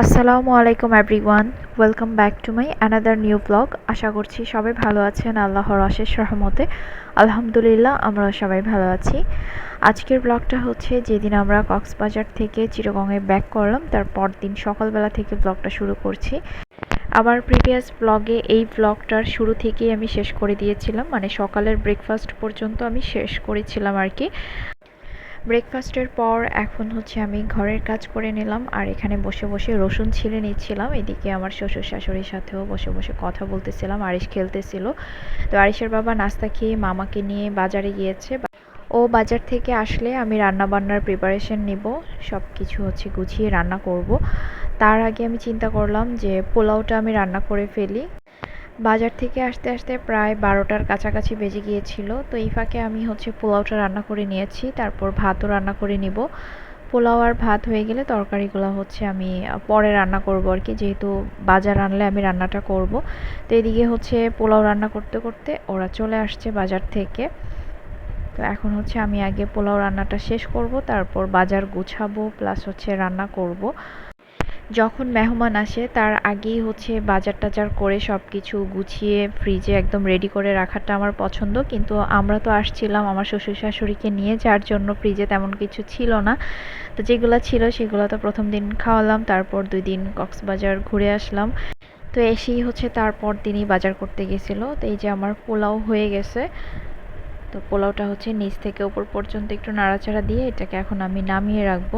আসসালামু আলাইকুম everyone welcome back to my another new blog আশা করছি সবাই ভালো আছেন, আল্লাহর অশেষ রহমতে। আলহামদুলিল্লাহ আমরা সবাই ভালো আছি। আজকের ব্লগটা হচ্ছে যেদিন আমরা কক্সবাজার থেকে চিরগঙে ব্যাক করলাম, তার দিন সকালবেলা থেকে ব্লগটা শুরু করছি। আমার প্রিভিয়াস ব্লগে এই ব্লগটার শুরু থেকেই আমি শেষ করে দিয়েছিলাম মানে সকালের ব্রেকফাস্ট পর্যন্ত আমি শেষ করেছিলাম আর কি। ব্রেকফাস্টের পর এখন হচ্ছে আমি ঘরের কাজ করে নিলাম, আর এখানে বসে বসে রসুন ছিলে নিচ্ছিলাম। এদিকে আমার শ্বশুর শাশুড়ির সাথেও বসে বসে কথা বলতেছিলাম, আরিশ খেলতেছিল। তো আরিশের বাবা নাস্তা খেয়ে মামাকে নিয়ে বাজারে গিয়েছে। ও বাজার থেকে আসলে আমি রান্না বান্নার প্রিপারেশন নিব সব কিছু হচ্ছে গুছিয়ে রান্না করব। তার আগে আমি চিন্তা করলাম যে পোলাওটা আমি রান্না করে ফেলি। বাজার থেকে আসতে আসতে প্রায় বারোটার কাছাকাছি বেজে গিয়েছিল। তো এই ফাঁকে আমি হচ্ছে পোলাওটা রান্না করে নিয়েছি, তারপর ভাতও রান্না করে নিব। পোলাও আর ভাত হয়ে গেলে তরকারিগুলো হচ্ছে আমি পরে রান্না করব আর কি, যেহেতু বাজার আনলে আমি রান্নাটা করব। তো এদিকে হচ্ছে পোলাও রান্না করতে করতে ওরা চলে আসছে বাজার থেকে। তো এখন হচ্ছে আমি আগে পোলাও রান্নাটা শেষ করব, তারপর বাজার গুছাবো, প্লাস হচ্ছে রান্না করব। যখন মেহমান আসে, তার আগেই হচ্ছে বাজার টাজার করে সব কিছু গুছিয়ে ফ্রিজে একদম রেডি করে রাখাটা আমার পছন্দ। কিন্তু আমরা তো আসছিলাম আমার শ্বশুর শাশুড়িকে নিয়ে, যার জন্য ফ্রিজে তেমন কিছু ছিল না। তো যেগুলো ছিল, সেগুলো তো প্রথম দিন খাওয়ালাম, তারপর দুই দিন কক্সবাজার ঘুরে আসলাম। তো এসেই হচ্ছে তারপর দিনই বাজার করতে গেছিল। তো এই যে আমার পোলাও হয়ে গেছে। তো পোলাওটা হচ্ছে নিচ থেকে উপর পর্যন্ত একটু নাড়াচাড়া দিয়ে এটাকে এখন আমি নামিয়ে রাখব।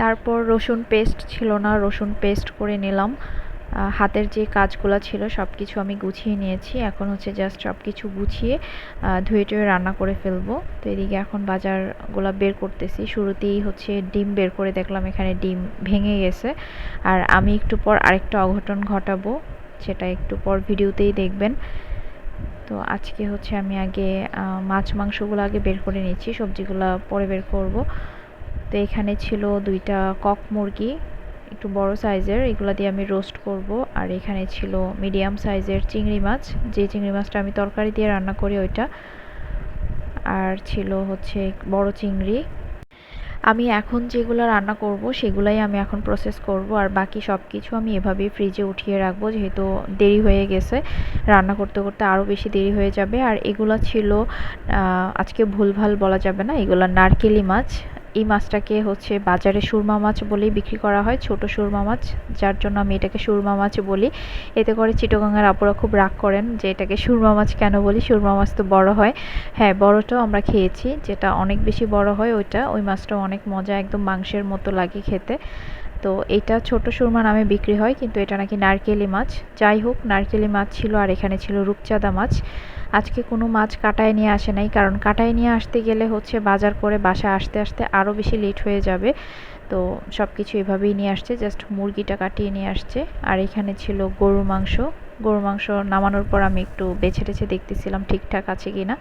তারপর রসুন পেস্ট ছিল না, রসুন পেস্ট করে নিলাম। হাতের যে কাজগুলো ছিল সব কিছু আমি গুছিয়ে নিয়েছি। এখন হচ্ছে জাস্ট সব কিছু গুছিয়ে ধুয়ে টুয়ে রান্না করে ফেলব। তো এদিকে এখন বাজারগুলো বের করতেছি। শুরুতেই হচ্ছে ডিম বের করে দেখলাম এখানে ডিম ভেঙে গেছে। আর আমি একটু পর আরেকটা অঘটন ঘটাবো, সেটা একটু পর ভিডিওতেই দেখবেন। তো আজকে হচ্ছে আমি আগে মাছ মাংসগুলো আগে বের করে নিচ্ছি, সবজিগুলো পরে বের করব। তো এখানে ছিল দুইটা কক মুরগি, একটু বড় সাইজের, এগুলো দিয়ে আমি রোস্ট করব। আর এখানে ছিল মিডিয়াম সাইজের চিংড়ি মাছ, যে চিংড়ি মাছটা আমি তরকারি দিয়ে রান্না করি ওইটা। আর ছিল হচ্ছে বড় চিংড়ি। আমি এখন যেগুলো রান্না করব, সেগুলাই আমি এখন প্রসেস করব। আর বাকি সব কিছু আমি এভাবেই ফ্রিজে উঠিয়ে রাখব, যেহেতু দেরি হয়ে গেছে। রান্না করতে করতে আরও বেশি দেরি হয়ে যাবে। আর এগুলো ছিল আজকে ভুলভাল বলা যাবে না, এগুলো নারকেলি মাছ। এই মাছটাকে হচ্ছে বাজারে সুরমা মাছ বলেই বিক্রি করা হয়, ছোট সুরমা মাছ, যার জন্য আমি এটাকে সুরমা মাছ বলি। এতে করে চিটগাঙ্গার আপুরা খুব রাগ করেন যে এটাকে সুরমা মাছ কেন বলি? সুরমা মাছ তো বড় হয়। হ্যাঁ বড়টাও আমরা খেয়েছি, যেটা অনেক বেশি বড় হয় ওইটা। ওই মাছটাও অনেক মজা, একদম মাংসের মতো লাগে খেতে। তো এটা ছোট সুরমা নামে বিক্রি হয়, কিন্তু এটা নাকি নারকেলি মাছ। যাই হোক, নারকেলি মাছ ছিল আর এখানে ছিল রূপচাঁদা মাছ। আজকে কোনো মাছ কাটায় নিয়ে আসে নাই, কারণ কাটায় নিয়ে আসতে গেলে হচ্ছে বাজার করে বাসা আসতে আসতে আরও বেশি লেট হয়ে যাবে। তো সব কিছু এভাবেই নিয়ে আসছে জাস্ট মুরগিটা কাটিয়ে নিয়ে আসছে। আর এখানে ছিল গরুর মাংস। গরুর মাংস নামানোর পর আমি একটু বেছে টেছে দেখতেছিলাম ঠিকঠাক আছে কি না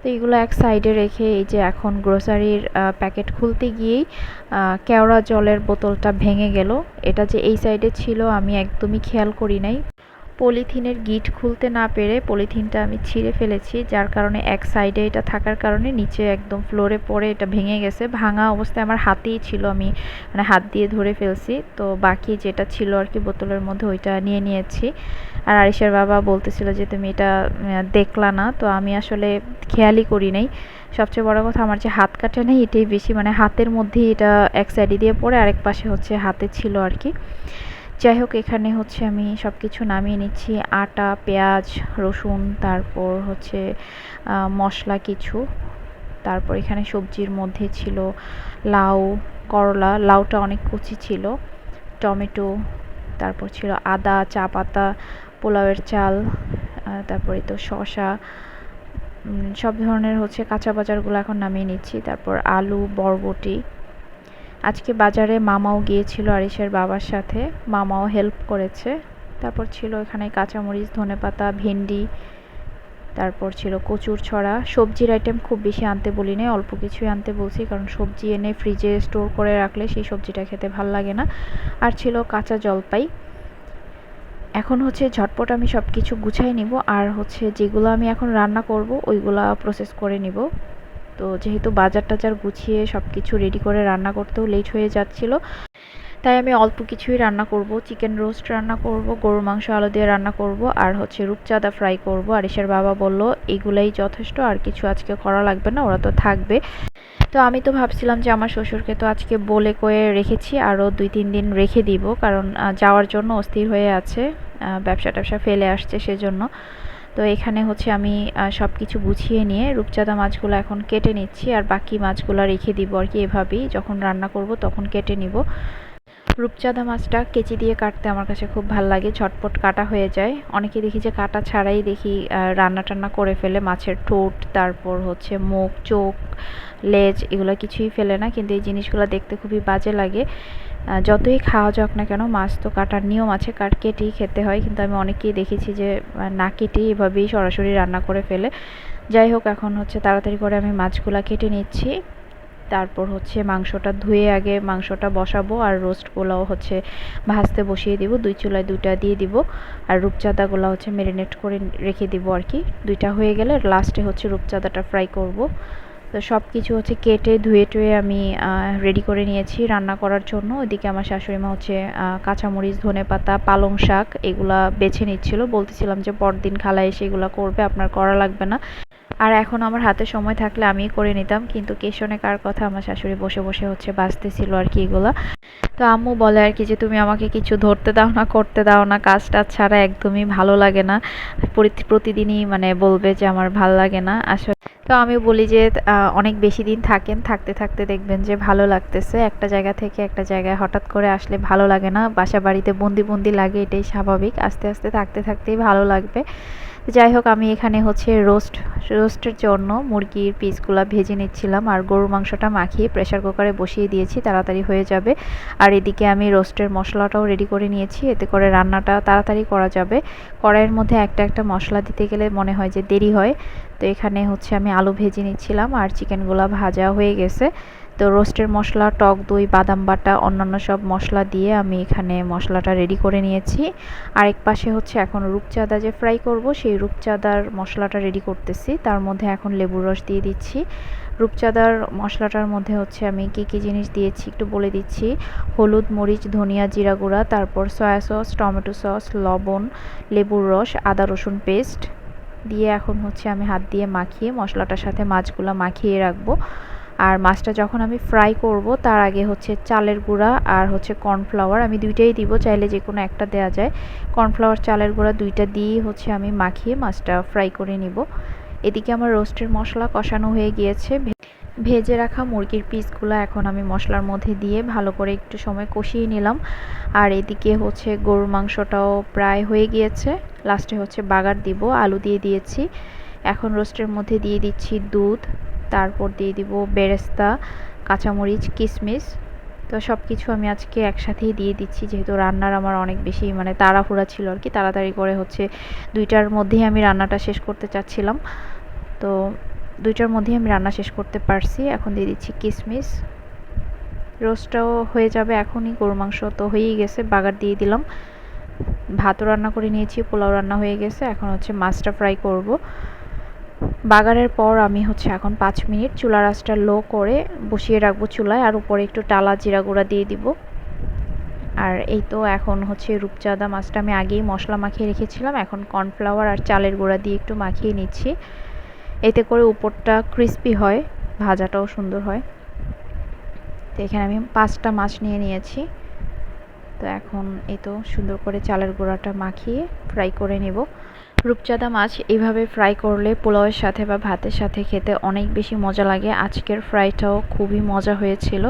তো এগুলো এক সাইডে রেখে এই যে এখন গ্রোসারির প্যাকেট খুলতে গিয়েই কেওড়া জলের বোতলটা ভেঙে গেল। এটা যে এই সাইডে ছিল আমি একদমই খেয়াল করি নাই। পলিথিনের গিট খুলতে না পেরে পলিথিনটা আমি ছিঁড়ে ফেলেছি, যার কারণে এক সাইডে এটা থাকার কারণে নিচে একদম ফ্লোরে পড়ে এটা ভেঙে গেছে। ভাঙা অবস্থায় আমার হাতেই ছিল, আমি মানে হাত দিয়ে ধরে ফেলছি। তো বাকি যেটা ছিল আর কি বোতলের মধ্যে ওইটা নিয়ে নিয়েছি। আর আরিসের বাবা বলতেছিল যে, তুমি এটা দেখলা না। তো আমি আসলে খেয়ালই করি নাই। সবচেয়ে বড় কথা আমার যে হাত কাটা নেই, এটাই বেশি মানে হাতের মধ্যেই এটা এক সাইডে দিয়ে পড়ে, আরেক পাশে হচ্ছে হাতে ছিল আর কি। যাই হোক, এখানে হচ্ছে আমি সব কিছু নামিয়ে নিচ্ছি। আটা, পেঁয়াজ, রসুন, তারপর হচ্ছে মশলা কিছু। তারপর এখানে সবজির মধ্যে ছিল লাউ, করলা। লাউটা অনেক কুচি ছিল। টমেটো, তারপর ছিল আদা, চা পাতা, পোলাওয়ের চাল তারপরে তো শশা সব ধরনের হচ্ছে কাঁচা বাজারগুলো এখন নামিয়ে নিচ্ছি। তারপর আলু, বরবটি। আজকে বাজারে মামাও গিয়েছিল আরিসের বাবার সাথে। মামাও হেল্প করেছে। তারপর ছিল এখানে কাঁচামরিচ, ধনেপাতা, ভেন্ডি, তারপর ছিল কচুর ছড়া। সবজির আইটেম খুব বেশি আনতে বলি না অল্প কিছুই আনতে বলছি, কারণ সবজি এনে ফ্রিজে স্টোর করে রাখলে সেই সবজিটা খেতে ভালো লাগে না। আর ছিল কাঁচা জলপাই। এখন হচ্ছে ঝটপট আমি সব কিছু গুছাই নিব, আর হচ্ছে যেগুলো আমি এখন রান্না করব, ওইগুলা প্রসেস করে নিব। তো যেহেতু বাজার টাজার গুছিয়ে সব কিছু রেডি করে রান্না করতেও লেট হয়ে যাচ্ছিল, তাই আমি অল্প কিছুই রান্না করব। চিকেন রোস্ট রান্না করব, গরুর মাংস আলু দিয়ে রান্না করব, আর হচ্ছে রূপচাঁদা ফ্রাই করব। আর ইসের বাবা বলল, এগুলাই যথেষ্ট, আর কিছু আজকে করা লাগবে না, ওরা তো থাকবে। তো আমি তো ভাবছিলাম যে আমার শ্বশুরকে তো আজকে বলে কয়ে রেখেছি, আরও দুই তিন দিন রেখে দিব, কারণ যাওয়ার জন্য অস্থির হয়ে আছে ব্যবসা ট্যাবসা ফেলে আসছে সেজন্য। তো এখানে হচ্ছে আমি সব কিছু গুছিয়ে নিয়ে রূপচাঁদা মাছগুলো এখন কেটে নিচ্ছি আর বাকি মাছগুলো রেখে দিব আর কি এভাবেই। যখন রান্না করব তখন কেটে নিব। রূপচাঁদা মাছটা কেচি দিয়ে কাটতে আমার কাছে খুব ভালো লাগে, ঝটপট কাটা হয়ে যায়। অনেকে দেখি যে কাটা ছাড়াই দেখি রান্না টান্না করে ফেলে, মাছের ঠোঁট, তারপর হচ্ছে মুখ, চোখ, লেজ, এগুলো কিছুই ফেলে না, কিন্তু এই জিনিসগুলো দেখতে খুবই বাজে লাগে। যতই খাওয়া যাক না কেন, মাছ তো কাটার নিয়ম আছে, কাট, কেটেই খেতে হয়, কিন্তু আমি অনেকেই দেখেছি যে না কেটেই এভাবেই সরাসরি রান্না করে ফেলে। যাই হোক, এখন হচ্ছে তাড়াতাড়ি করে আমি মাছগুলো কেটে নিচ্ছি। তারপর হচ্ছে মাংসটা ধুয়ে আগে মাংসটা বসাবো আর রোস্টগুলোও হচ্ছে ভাজতে বসিয়ে দিব। দুই চুলায় দুইটা দিয়ে দিব আর রূপচাঁদাগুলো হচ্ছে মেরিনেট করে রেখে দিব আর কি দুইটা হয়ে গেলে লাস্টে হচ্ছে রূপচাঁদাটা ফ্রাই করব। তো সব কিছু হচ্ছে কেটে ধুয়ে টুয়ে আমি রেডি করে নিয়েছি রান্না করার জন্য। ওইদিকে আমার শাশুড়ি মা হচ্ছে কাঁচামরিচ ধনে পাতা পালং শাক এগুলা বেছে নিচ্ছিল। বলতেছিলাম যে পরদিন খালা এসে এগুলো করবে, আপনার করা লাগবে না। আর এখন আমার হাতে সময় থাকলে আমি করে নিতাম, কিন্তু কেশনে কার কথা আমার শাশুড়ি বসে বসে হচ্ছে বাঁচতেছিল আর কি এগুলো। তো আম্মু বলে আর কি যে, তুমি আমাকে কিছু ধরতে দাও না, করতে দাও না কাজ টাজ ছাড়া একদমই ভালো লাগে না। প্রতিদিনই মানে বলবে যে, আমার ভালো লাগে না। আসলে তো আমি বলি যে অনেক বেশি দিন থাকেন, থাকতে থাকতে দেখবেন যে, ভালো লাগতেছে। একটা জায়গা থেকে একটা জায়গায় হঠাৎ করে আসলে ভালো লাগে না। বাসা বাড়িতে বন্দি বন্দি লাগে, এটাই স্বাভাবিক। আস্তে আস্তে থাকতে, থাকতেই ভালো লাগবে। যাই হোক, আমি এখানে হচ্ছে রোস্ট, রোস্টের জন্য মুরগির পিসগুলো ভেজে নিচ্ছিলাম আর গরুর মাংসটা মাখিয়ে প্রেশার কুকারে বসিয়ে দিয়েছি, তাড়াতাড়ি হয়ে যাবে। আর এদিকে আমি রোস্টের মশলাটাও রেডি করে নিয়েছি, এতে করে রান্নাটা তাড়াতাড়ি করা যাবে। কড়াইয়ের মধ্যে একটা একটা মশলা দিতে গেলে মনে হয় যে দেরি হয়, তো এখানে হচ্ছে আমি আলু ভেজে নিচ্ছিলাম আর চিকেনগুলো ভাজা হয়ে গেছে। তো রোস্টের মশলা, টক দই, বাদাম বাটা, অন্যান্য সব মশলা দিয়ে আমি এখানে মশলাটা রেডি করে নিয়েছি। আরেক পাশে হচ্ছে এখন রূপচাঁদা যে ফ্রাই করব, সেই রূপচাঁদার মশলাটা রেডি করতেছি। তার মধ্যে এখন লেবুর রস দিয়ে দিচ্ছি। রূপচাঁদার মশলাটার মধ্যে হচ্ছে আমি কী কী জিনিস দিয়েছি একটু বলে দিচ্ছি। হলুদ, মরিচ, ধনিয়া, জিরা গুঁড়া, তারপর সয়া সস টমেটো সস লবণ, লেবুর রস, আদা রসুন পেস্ট দিয়ে এখন হচ্ছে আমি হাত দিয়ে মাখিয়ে মশলাটার সাথে মাছগুলো মাখিয়ে রাখব। আর মাছটা যখন আমি ফ্রাই করব, তার আগে হচ্ছে চালের গুঁড়া আর হচ্ছে কর্নফ্লাওয়ার আমি দুইটাই দিব, চাইলে যে কোনো একটা দেওয়া যায়। কর্নফ্লাওয়ার চালের গুঁড়া দুইটা দিয়েই হচ্ছে আমি মাখিয়ে মাছটা ফ্রাই করে নিব। এদিকে আমার রোস্টের মশলা কষানো হয়ে গিয়েছে। ভেজে রাখা মুরগির পিসগুলো এখন আমি মশলার মধ্যে দিয়ে ভালো করে একটু সময় কষিয়ে নিলাম। আর এদিকে হচ্ছে গরুর মাংসটাও প্রায় হয়ে গিয়েছে। লাস্টে হচ্ছে বাগার দিব, আলু দিয়ে দিয়েছি। এখন রোস্টের মধ্যে দিয়ে দিচ্ছি দুধ। তারপর দিয়ে দিব বেরেস্তা, কাঁচামরিচ কিশমিশ তো সব কিছু আমি আজকে একসাথেই দিয়ে দিচ্ছি, যেহেতু রান্নার আমার অনেক বেশি মানে তাড়াহুড়া ছিল আর কি, তাড়াতাড়ি করে হচ্ছে দুইটার মধ্যেই আমি রান্নাটা শেষ করতে চাচ্ছিলাম। তো দুইটার মধ্যেই আমি রান্না শেষ করতে পারছি, এখন দিয়ে দিচ্ছি কিশমিশ রোস্টটাও হয়ে যাবে এখনই গরু মাংস তো হয়েই গেছে, বাগার দিয়ে দিলাম। ভাতও রান্না করে নিয়েছি, পোলাও রান্না হয়ে গেছে, এখন হচ্ছে মাছটা ফ্রাই করব। বাগারের পর আমি হচ্ছে এখন পাঁচ মিনিট চুলা রাসটা লো করে বসিয়ে রাখব চুলায় আর উপরে একটু টালা জিরা গুঁড়া দিয়ে দিব। আর এই তো এখন হচ্ছে রূপচাঁদা মাছটা আমি আগেই মশলা মাখিয়ে রেখেছিলাম, এখন কর্নফ্লাওয়ার আর চালের গুঁড়া দিয়ে একটু মাখিয়ে নিচ্ছি। এতে করে উপরটা ক্রিস্পি হয়, ভাজাটাও সুন্দর হয়। তো এখানে আমি পাঁচটা মাছ নিয়ে নিয়েছি। তো এখন এই তো সুন্দর করে চালের গুঁড়াটা মাখিয়ে ফ্রাই করে নেব। রূপচাঁদা মাছ এইভাবে ফ্রাই করলে পোলাওয়ের সাথে বা ভাতের সাথে খেতে অনেক বেশি মজা লাগে। আজকের ফ্রাইটাও খুবই মজা হয়েছিল।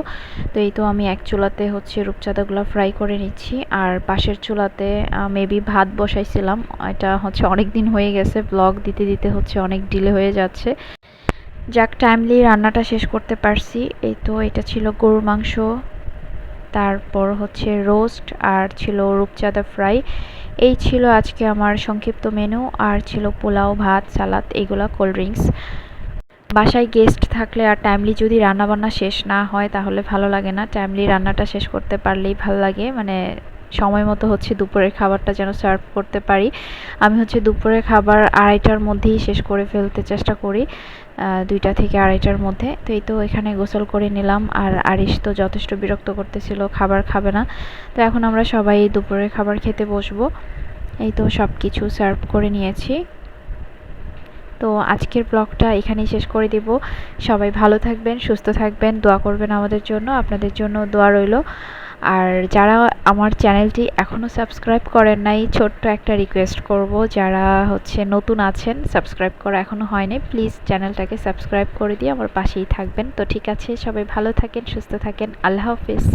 তো এই তো আমি এক চুলাতে হচ্ছে রূপচাঁদাগুলো ফ্রাই করে নিচ্ছি। আর পাশের চুলাতে মেবি ভাত বসাইছিলাম। এটা হচ্ছে অনেক দিন হয়ে গেছে। ব্লগ দিতে দিতে হচ্ছে অনেক ডিলে হয়ে যাচ্ছে। যাক টাইমলি রান্নাটা শেষ করতে পারছি। এই তো এটা ছিল গরুর মাংস। তারপর হচ্ছে রোস্ট আর ছিল রূপচাঁদা ফ্রাই। এই ছিল আজকে আমার সংক্ষিপ্ত মেনু, আর ছিল পোলাও, ভাত, সালাদ, এগুলো কোল্ড ড্রিঙ্কস। বাসায় গেস্ট থাকলে আর টাইমলি যদি রান্নাবান্না শেষ না হয়, তাহলে ভালো লাগে না। টাইমলি রান্নাটা শেষ করতে পারলেই ভালো লাগে। মানে সময় মতো হচ্ছে দুপুরের খাবারটা যেন সার্ভ করতে পারি। আমি হচ্ছে দুপুরের খাবার আড়াইটার মধ্যেই শেষ করে ফেলতে চেষ্টা করি দুইটা থেকে আড়াইটার মধ্যে। তো এই তো এখানে গোসল করে নিলাম আর আরিশ তো যথেষ্ট বিরক্ত করতেছিল, খাবার খাবে না। তো এখন আমরা সবাই দুপুরের খাবার খেতে বসবো। এই তো সব কিছু সার্ভ করে নিয়েছি। তো আজকের ব্লগটা এখানেই শেষ করে দিব। সবাই ভালো থাকবেন, সুস্থ থাকবেন, দোয়া করবেন আমাদের জন্য। আপনাদের জন্য দোয়া রইল। আর যারা আমার চ্যানেলটি এখনও সাবস্ক্রাইব করেন নাই, ছোট্ট একটা রিকোয়েস্ট করব, যারা হচ্ছে নতুন আছেন, সাবস্ক্রাইব করা এখনও হয়নি প্লিজ চ্যানেলটাকে সাবস্ক্রাইব করে দিয়ে আমার পাশেই থাকবেন। তো ঠিক আছে, সবাই ভালো থাকেন, সুস্থ থাকেন, আল্লাহ হাফিজ।